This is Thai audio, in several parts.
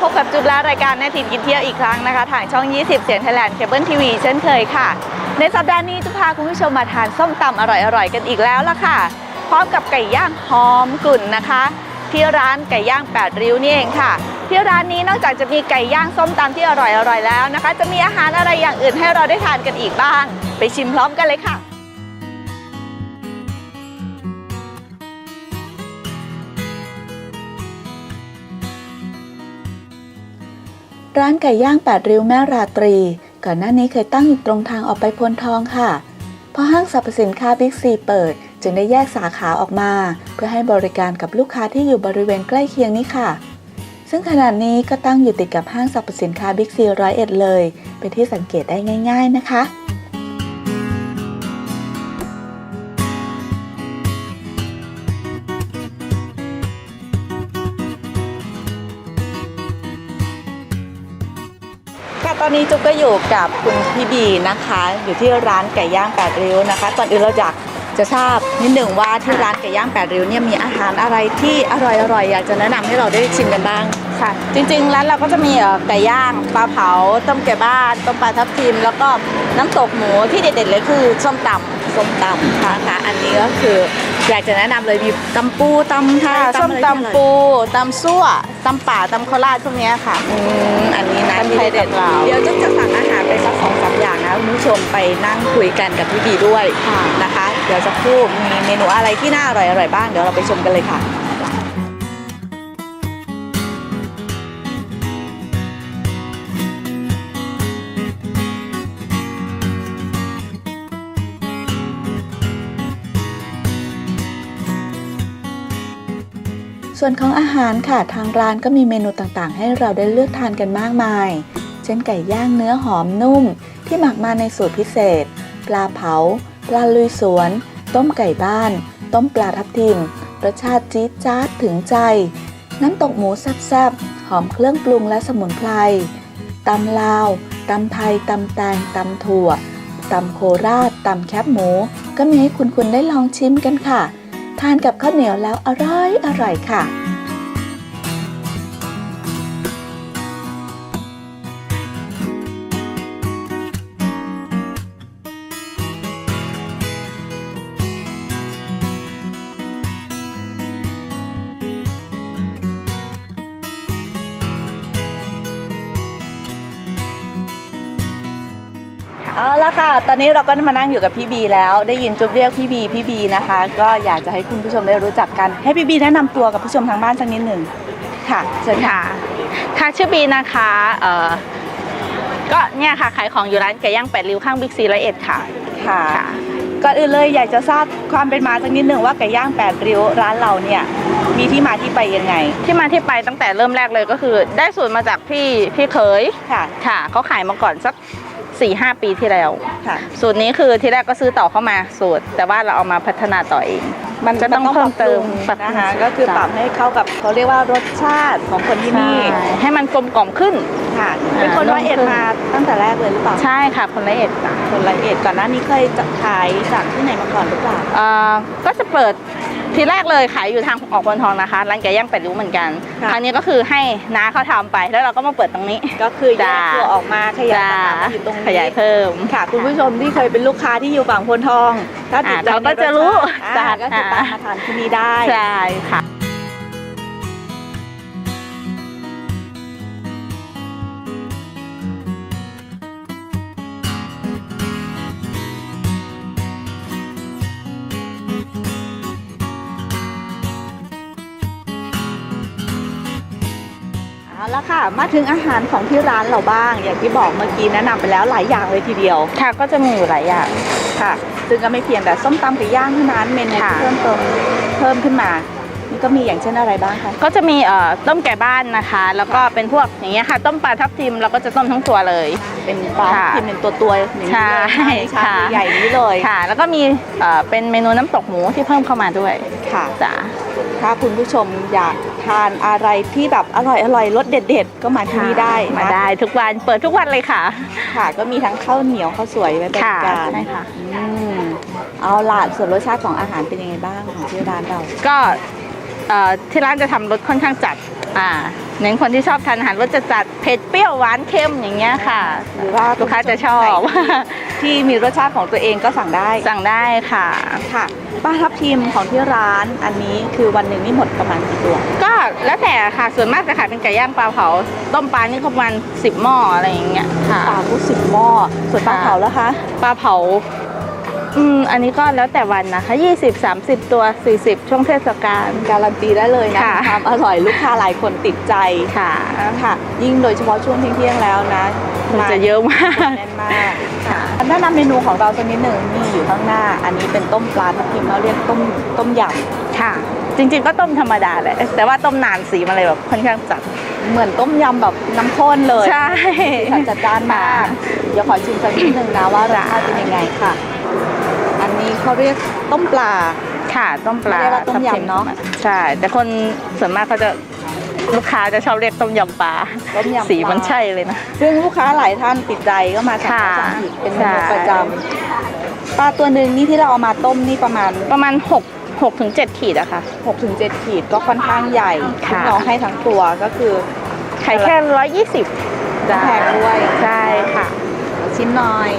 พบกับจุดและรายการแนทินกินเที่ยวอีกครั้งนะคะทางช่อง 20 เสียงไทยแลนด์เคเบิลทีวีเช่นเคยค่ะ ในสัปดาห์นี้จะพาคุณผู้ชมมาทานส้มตำอร่อยๆกันอีกแล้วล่ะค่ะ พร้อมกับไก่ย่างหอมกลุ่นนะคะ ที่ร้านไก่ย่างแปดริ้วนี่เองค่ะ ที่ร้านนี้นอกจากจะมีไก่ย่างส้มตำที่อร่อยๆแล้วนะคะ จะมีอาหารอะไรอย่างอื่นให้เราได้ทานกันอีกบ้าง ไปชิมพร้อมกันเลยค่ะ ร้านไก่ย่างแปดริ้วแม่ราตรี ก่อนหน้านี้เคยตั้งอยู่ตรงทางออกไปพลทองค่ะ พอห้างสรรพสินค้าบิ๊กซีเปิด จึงได้แยกสาขาออกมา เพื่อให้บริการกับลูกค้าที่อยู่บริเวณใกล้เคียงนี้ค่ะ ซึ่งขณะนี้ก็ตั้งอยู่ติดกับห้างสรรพสินค้าบิ๊กซีร้อยเอ็ดเลย เป็นที่สังเกตได้ง่าย ๆนะคะ ตอนนี้จุ๊กก็อยู่กับคุณพี่บีนะคะ อยู่ที่ร้านไก่ย่างแปดริ้วนะคะก่อนอื่นเราอยากจะทราบนิดหนึ่งว่าที่ร้านไก่ย่างแปดริ้วเนี่ยมีอาหารอะไรที่อร่อยๆอยากจะแนะนำให้เราได้ชิมกันบ้าง ค่ะ จริงๆร้านเราก็จะมีเอ่อไก่ย่างปลาเผาต้มไก่บ้านต้มปลาทับทิม แล้วก็น้ำตกหมูที่เด็ดๆเลยคือส้มตำส้มตำนะคะอันนี้ก็คืออยากจะแนะนำเลยมีตำปูตำไทค่ะยส้มอะไรที่อร่อยตำปูตำซั่วตำป่าตำโคราชพวกเนี้ยค่ะ อืมอันนี้นะตำไทยเด็ดเรา เดี๋ยวจุ๊กจะสั่งอาหารไปสักสองสามอย่างนะคุณผู้ชมไปนั่งคุยกันกับพี่บีด้วยค่ะนะคะ เดี๋ยวสักครู่มีเมนูอะไรที่น่าอร่อยๆบ้างเดี๋ยวเราไปชมกันเลยค่ะ ส่วนของอาหารค่ะทางร้านก็มีเมนูต่างๆ ให้เราได้เลือกทานกันมากมาย เช่นไก่ย่างเนื้อหอมนุ่ม ที่หมักมาในสูตรพิเศษ ปลาเผา ปลาลุยสวน ต้มไก่บ้าน ต้มปลาทับทิม รสชาติจี๊ดจ๊าดถึงใจ น้ำตกหมูแซ่บๆ หอมเครื่องปรุงและสมุนไพรตำลาวตำไทยตำแตงตำถั่วตำโคราชตำแคบหมู ก็มีให้คุณคุณได้ลองชิมกันค่ะ ทานกับข้าวเหนียวแล้วอร่อยอร่อยค่ะ เอาละค่ะ ตอนนี้เราก็มานั่งอยู่กับพี่บีแล้ว ได้ยินจุ๊บเรียกพี่บี พี่บีนะคะ ก็อยากจะให้คุณผู้ชมได้รู้จักกัน ให้พี่บีแนะนำตัวกับผู้ชมทางบ้านสักนิดหนึ่งค่ะเชิญค่ะ ค่ะค่ะชื่อบีนะคะเอ่อก็เนี่ยค่ะขายของอยู่ร้านไก่ย่างแปดริ้วข้างบิ๊กซีร้อยเอ็ดค่ะค่ะ ค่ะ ก่อนอื่นเลยอยากจะทราบความเป็นมาสักนิดหนึ่งว่าไก่ย่างแปดริ้วร้านเราเนี่ย มีที่มาที่ไปยังไง ที่มาที่ไปตั้งแต่เริ่มแรกเลยก็คือ ได้สูตรมาจากพี่พี่เคยค่ะ ค่ะเขาขายมาก่อนสัก 4ี่หปีที่แล้ว ค่ะ สูตรนี้คือที่แรกก็ซื้อต่อเข้ามาสูตร แต่ว่าเราเอามาพัฒนาต่อเอง มันก็ต้องเพิ่มเติมปรับปรุงนะคะ ก็คือปรับให้เข้ากับเขาเรียกว่ารสชาติของคนที่นี่ ใช่ให้มันกลมกล่อมขึ้น ค่ะ เป็นคนร้อยเอ็ดมาตั้งแต่แรกเลยหรือเปล่าใช่ค่ะคนละเอ็ดค่ะคนร้อยเอ็ดก่อนหน้านี้เคยจะขายจากที่ไหนมาก่อนหรือเปล่า เอ่อก็จะเปิด ทีแรกเลยขายอยู่ทางออกบนทองนะคะร้านไก่ย่างเป็ดรู้เหมือนกันค่ะคราวนี้ก็คือให้น้าเขาทำไปแล้วเราก็มาเปิดตรงนี้ ก็คือแยจ้ากตัวออกมาขยายจ้าสาขามาอยู่ตรงนี้ขยายเพิ่มค่ะคุณผู้ชมที่เคยเป็นลูกค้าที่อยู่ฝั่งพลทอง ถ้าติดใจอ่าเขาก็จะรู้ในสชาติจ้าอ่าก็คือตามมาทานที่นี่ได้ใช่ค่ะ เอาละค่ะ มาถึงอาหารของที่ร้านเราบ้าง อย่างที่บอกเมื่อกี้แนะนำไปแล้วหลายอย่างเลยทีเดียว ค่ะก็จะมีอยู่หลายอย่างค่ะ ซึ่งก็ไม่เพียงแต่ส้มตำไก่ย่างเท่านั้นเมนูค่ะที่เพิ่มเติมเพิ่มขึ้นมานี่ก็มีอย่างเช่นอะไรบ้างคะก็จะมีเอ่อต้มไก่บ้านนะคะ แล้วก็เป็นพวกอย่างเงี้ยค่ะ ต้มปลาทับทิมเราก็จะต้มทั้งตัวเลย เป็นปลาค่ะที่เป็นตัวตัวๆอย่างนี้ใช่เลยชามค่ะ ใหญ่ๆนี้เลยค่ะ แล้วก็มีเอ่อเป็นเมนูน้ำตกหมูที่เพิ่มเข้ามาด้วยค่ะ จ้ะถ้าคุณผู้ชมอยาก ทานอะไรที่แบบอร่อยอร่อยรสเด็ด ๆ ก็มาที่นี่ได้นะมาได้ทุกวันเปิดทุกวันเลยค่ะ ค่ะ ก็มีทั้งข้าวเหนียวข้าวสวยไว้บริค่ะการใช่ค่ะ อืมเอาล่ะส่วนรสชาติของอาหารเป็นยังไงบ้างของที่ร้านเรา ก็เอ่อที่ร้านจะทำรสค่อนข้างจัดอ่า เน้นคนที่ชอบทานอาหารรสจัดๆเผ็ดเปรี้ยวหวานเค็มอย่างเงี้ยค่ะ หรือว่าลูกค้าจะชอบที่มีรสชาติของตัวเองก็สั่งได้สั่งได้ค่ะค่ะปลาทับทิมของที่ร้านอันนี้คือวันหนึ่งนี่หมดประมาณกี่ตัวก็แล้วแต่ค่ะส่วนมากจะขายเป็นไก่ย่างปลาเผาต้มปลานี่ก็ประมาณสิบหม้ออะไรอย่างเงี้ยค่ะปลาพุสิบหม้อส่วนปลาค่ะเผาแล้วคะปลาเผา อืมอันนี้ก็แล้วแต่วันนะคะ 20 30 ตัว 40 ช่วงเทศกาล การันตีได้เลยนะค่ะความอร่อยลูกค้าหลายคนติดใจค่ะ ค่ะ ยิ่งโดยเฉพาะช่วงเที่ยงๆแล้วนะมันจะเยอะมากแน่นมากค่ะแนะนำเมนูของเราสักนิดหนึ่งนี่อยู่ข้างหน้า อันนี้เป็นต้มปลาทับทิมเราเรียกต้มต้มยค่ะ จริงๆก็ต้มธรรมดาแหละแต่ว่าต้มนานสีมันเลยแบบค่อนข้างจัดำเหมือนต้มยำแบบน้ำข้นเลยใช่สีสันจัดจ้านมากเดี๋ยวขอชิมสักนิดหนึ่งนะว่ารสชาติเป็นยังไงค่ะอั นนี้เขาเรียกต้มปลา ค่ะต้มปลาไม่ได้ว่าต้มยำเนอะ ใช่ แต่คนส่วนมากเขาจะลูกค้าจะชอบเรียกต้มยำปลาต้มยำปลาสีมันใช่เลยนะ ซึ่งลูกค้าหลายท่านติดใจก็มาสั่งค่ะมาสั่งอีกเป็นเมใช่นูประจำปลาตัวหนึ่งนี่ที่เราเอามาต้มนี่ประมาณ ประมาณ6 6ถึง7ขีดอะค่ะ 6-7 ขีดก็ค่อนข้างใหญ่ค่ะ น้องให้ทั้งตัวก็คือขายแค่ร้อยยี่สิบจ้าแพงด้วย ใช่ค่ะ ชิ้นน้อย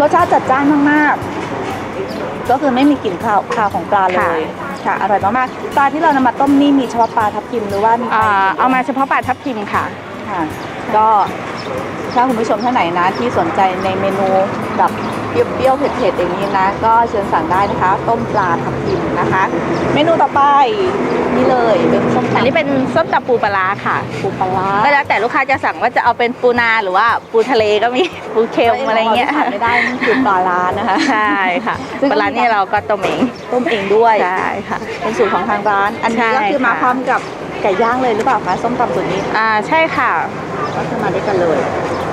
รสชาติจัดจ้านมากๆ ก็คือไม่มีกลิ่นคาวคาวของปลาเลยค่ะ อร่อยมากๆ ปลาที่เรานำมาต้มนี่มีเฉพาะปลาทับทิมหรือว่ามีอ่าเอามาเฉพาะปลาทับทิมค่ะ ค่ะ ก็ ถ้าคุณผู้ชมท่านไหนนะที่สนใจในเมนูแบบเปรี้ยวๆเผ็ดๆอย่างนี้นะ ก็เชิญสั่งได้นะคะ ต้มปลาทับทิมนะคะ เมนูต่อไปนี่เลยเป็นส้มตำอันนี้เป็นส้มตำปูปลาร้าค่ะ ปูปลาร้าก็แล้วแต่ลูกค้าจะสั่งว่าจะเอาเป็นปูนาหรือว่าปูทะเลก็มี ปูเค็มอะไรเงี้ยขาดไม่ได้นี่คือปลาร้านะคะ ใช่ค่ะซึ่ง ปลาร้านี่เราก็ต้มเองต้มเองด้วย ใช่ค่ะ เป็นสูตรของทางร้าน อันนี้ใช่ก็คือมาค่ะ พร้อมกับไก่ย่างเลยหรือเปล่าคะส้มตำสูตรนี้ อ่าใช่ค่ะ ก็คือมาด้วยกันเลย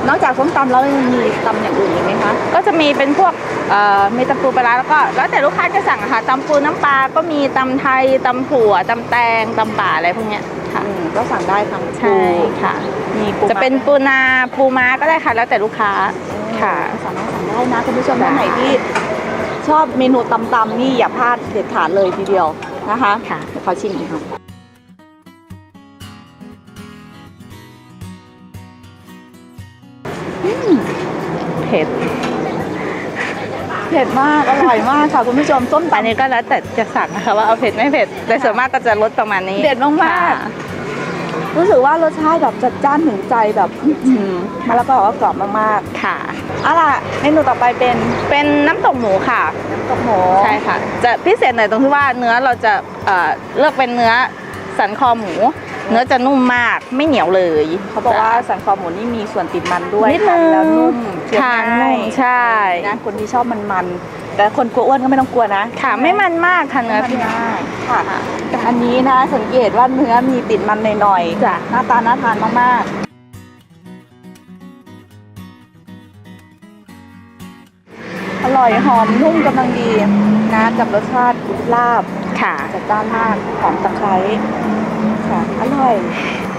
นอกจากส้มตำแล้วยังมีตำอย่างอื่นอีกไหมคะ ก็จะมีเป็นพวกเอ่อมีตำปูปลาร้าแล้วก็แล้วแต่ลูกค้าจะสั่งอะค่ะตำปูน้ำปลาก็มีตำไทยตำถั่วตำแตงตำป่าอะไรพวกเนี้ยค่ะ อืมก็สั่งได้ทั้งใช่ค่ะ มีปูจะเป็นม้าปูนาปูม้าก็ได้ค่ะ แล้วแต่ลูกค้าค่ะ สามารถสั่งได้นะคุณผู้ชมจ้ะท่านไหนที่ชอบเมนูตำๆนี่อย่าพลาดเด็ดขาดเลยทีเดียวนะคะ ค่ะเดี๋ยวขอชิมอีกค่ะ ผ็ดเผ็ดมาก อร่อยมากค่ะคุณผู้ชมส้มอันตำนี้ก็แล้วแต่จะสั่งนะคะว่าเอาเผ็ดไม่เผ็ดแต่ส่วนมากก็จะลดประมาณนี้เด็ดมากๆค่ะรู้สึกว่ารสชาติแบบจัดจ้านถึงใจแบบอื้อหือมาแล้วก็ว่ากรอบมากค่ะ ๆเอาล่ะเมนูต่อไปเป็นเป็นน้ำตกหมูค่ะ น้ำตกหมูใช่ค่ะ จะพิเศษหน่อยตรงที่ว่าเนื้อเราจะเอ่อเลือกเป็นเนื้อสันคอหมู เนื้อจะนุ่มมากไม่เหนียวเลยเขาบอกว่าสันคอหมูนี่มีส่วนติดมันด้วยนิดนึทานงแล้วนุ่มเคี้ยวทานง่านุ่ยมใช่นะคนที่ชอบมันๆแต่คนกลัวอ้วนก็ไม่ต้องกลัวนะค่ะไม่มันมากค่ะเนื้อไม่พี่มันมากค่ะ อันนี้นะสังเกตว่าเนื้อมีติดมันหน่อยๆจ้ะหน้าตาน่าทานมากๆอร่อยหอมนุ่มกำลังดีนะกับรสชาติลาบค่ะจัดจ้านมากหอมตะไคร้ ค่ะอร่อย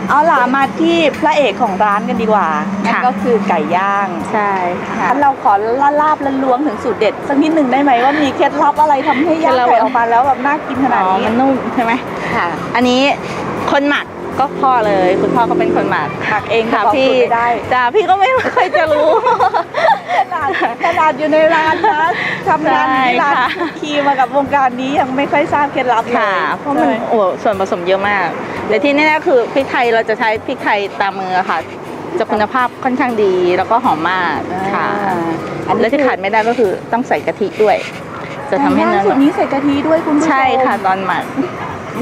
เอาล่ะมาที่พระเอกของร้านกันดีกว่านั่นค่ะ ก็คือไก่ย่างใช่ค่ะ เราขอลาลาบและล้วงถึงสูตรเด็ดสักนิดหนึ่งได้ไหมว่ามีเคล็ดลับอะไรทำให้ย่างเคล็ดลับไก่ออกมาแล้วแบบน่ากินขนาดอ๋อนี้มันนุ่มใช่ไหม ค่ะอันนี้คนหมักก็พ่อเลย คุณพ่อก็เป็นคนหมัก หมักเองค่ะบอกพี่สูตรไม่ได้ จ้าพี่ก็ไม่ค่อยจะรู้ข นาดขนาดอยู่ในร้านนะทำงานอยู่ที่ร้านใช่ค่ะคีย์มากับวงการนี้ยังไม่ค่อยทราบเคล็ดลับเลยค่ะเพราะมันใช่โอ้ส่วนผสมเยอะมากแต่ที่แน่ๆคือพริกไทยเราจะใช้พริกไทยตามมือค่ะ จะคุณภาพค่อนข้างดีแล้วก็หอมมากค่ะอ่าอันนี้และที่ขาดไม่ได้ก็คือต้องใส่กะทิด้วย จะทำให้เนื้อสูตรนี้ใส่กะทิด้วยคุณผู้ชมใช่ค่ะตอนหมัก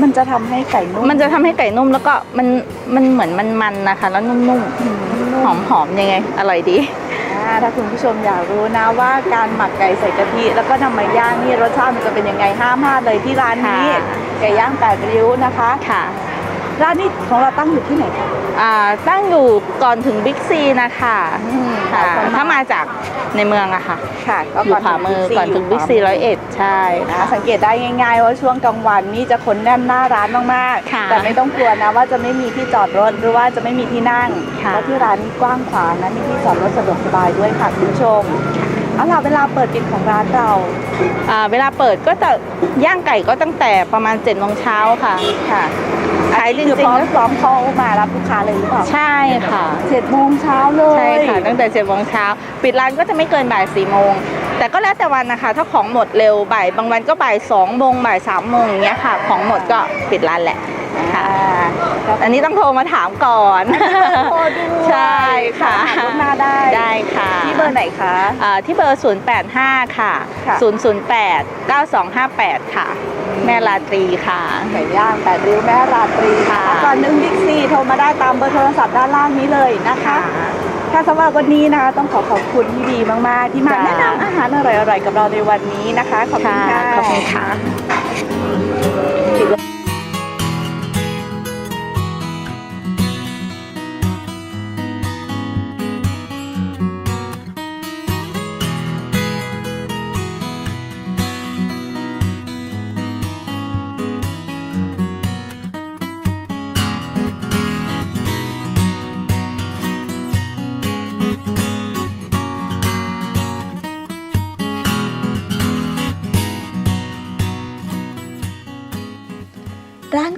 มันจะทำให้ไก่นุ่ม มันจะทำให้ไก่นุ่มแล้วก็มันมันเหมือนมันมันๆนะคะ แล้วนุ่มอืมๆหอมหอมๆยังไง อร่อยดีอ่าถ้าคุณผู้ชมอยากรู้นะว่าการหมักไก่ใส่กะทิแล้วก็นำมาย่างนี่รสชาติมันจะเป็นยังไงห้ามพลาดเลยที่ร้านนี้ค่ะ ไก่ย่างแปดริ้วนะคะ ค่ะ ร้านนี้ ของเราตั้งอยู่ที่ไหนคะอ่าตั้งอยู่ก่อนถึงบิ๊กซีนะคะอืมค่ะหลายคนถ้ามาจากในเมืองอะค่ะค่ะอยู่ขวามือก่อนถึงบิ๊กซีร้อยเอ็ดใช่นะสังเกตได้ง่ายๆว่าช่วงกลางวันนี่จะคนแน่นหน้าร้านมากค่ะๆแต่ไม่ต้องกลัวนะว่าจะไม่มีที่จอดรถหรือว่าจะไม่มีที่นั่งค่ะเพราะที่ร้านนี้กว้างขวางนะมีที่จอดรถสะดวกสบายด้วยค่ะคุณผู้ชมเอเอาล่ะเวลาเปิดปิดของร้านเราอ่าเวลาเปิดก็จะย่างไก่ก็ตั้งแต่ประมาณ7จ็ดโมงเช้าค่ะค่ะ ขายจคือริพงร้อๆมแล้วพร้อมเข้ามารับลูกค้าเลยหรือเปล่าใช่ค่ะเจ็ดโมงเช้าเลย ใช่ค่ะ ตั้งแต่7จ็ดโมงเช้า ปิดร้านก็จะไม่เกินบ่ายสี่โมง แต่ก็แล้วแต่วันนะคะ ถ้าของหมดเร็วบ่าย บางวันก็บ่ายสองโมงบ่ายสามโมงอย่างเงี้ยค่ะ ของหมดก็ปิดร้านแหละ ค่ะค่ะ อันนี้ต้องโทรมาถามก่อนโทรดูใช่ค่ะถามล่วงหน้าได้ได้ค่ะ ที่เบอร์ไหนคะอ่าที่เบอร์ 085ค่ะค่ะ 008 9258 ค่ะ แม่ลาตรีค่ะไก่ย่างแปดริ้วแม่ราตรีค่ะก่อนหนึ่งบิ๊กซีโทรมาได้ตามเบอร์โทรศัพท์ด้านล่างนี้เลยนะคะค่ะสำหรับวันนี้นะคะต้องขอขอบคุณพี่บีมาก ๆ ที่มาจ้าแนะนำอาหารอร่อย ๆ กับเราในวันนี้นะคะ ขอบคุณค่ะขอบคุณค่ะ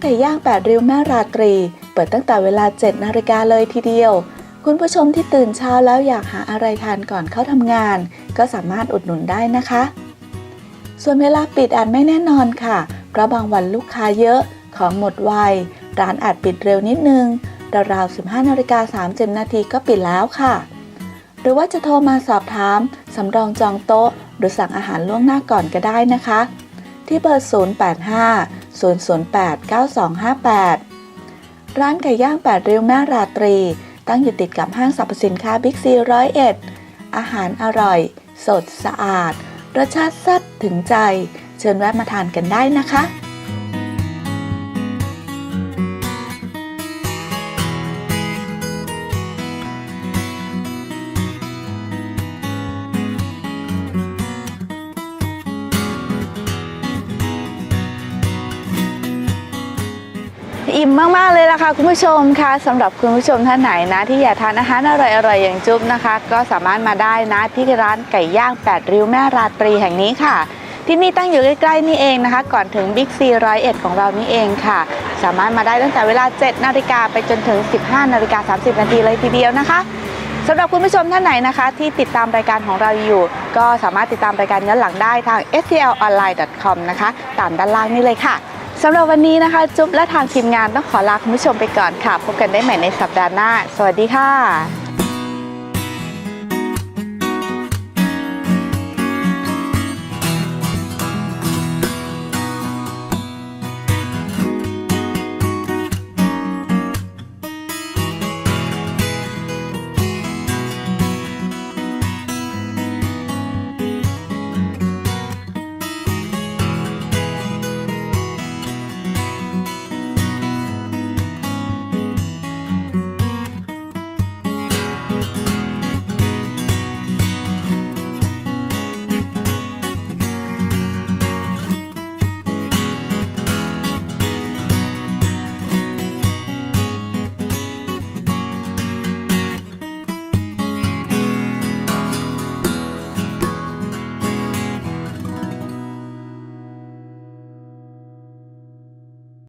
ไก่ย่างแปดริ้วแม่ราตรี เปิดตั้งแต่เวลา 7 นาฬิกาเลยทีเดียว คุณผู้ชมที่ตื่นเช้าแล้วอยากหาอะไรทานก่อนเข้าทำงาน ก็สามารถอุดหนุนได้นะคะ ส่วนเวลาปิดอาจไม่แน่นอนค่ะ เพราะบางวันลูกค้าเยอะของหมดไวร้านอาจปิดเร็วนิดนึงราวๆ15นาฬิกา30นาทีก็ปิดแล้วค่ะ หรือว่าจะโทรมาสอบถาม สำรองจองโต๊ะ หรือสั่งอาหารล่วงหน้าก่อนก็ได้นะคะ ที่เบอร์ 085 008 9258 ร้านไก่ย่าง 8 ริ้วแม่ราตรี ตั้งอยู่ติดกับห้างสรรพสินค้าบิ๊กซีร้อยเอ็ดอาหารอร่อย สดสะอาด รสชาติแซ่บถึงใจ เชิญแวะมาทานกันได้นะคะ มมาก ๆ เลยล่ะค่ะคุณผู้ชมค่ะสำหรับคุณผู้ชมท่านไหนนะ ที่อยากทานอาหารอร่อยๆอย่างจุ๊บนะคะ ก็สามารถมาได้นะที่ร้านไก่ย่าง 8 ริ้วแม่ราตรีแห่งนี้ค่ะ ที่นี่ตั้งอยู่ใกล้ๆนี่เองนะคะ ก่อนถึงบิ๊กซีร้อยเอ็ดของเรานี่เองค่ะ สามารถมาได้ตั้งแต่เวลา 7 นาฬิกาไปจนถึง 15 นาฬิกา 30 นาทีเลยทีเดียวนะคะสำหรับคุณผู้ชมท่านไหนนะคะ ที่ติดตามรายการของเราอยู่ ก็สามารถติดตามรายการย้อนหลังได้ทาง stlonline.com นะคะ ตามด้านล่างนี่เลยค่ะ สำหรับวันนี้นะคะ จุ๊บและทางทีมงานต้องขอลาคุณผู้ชมไปก่อนค่ะ พบกันได้ใหม่ในสัปดาห์หน้า สวัสดีค่ะ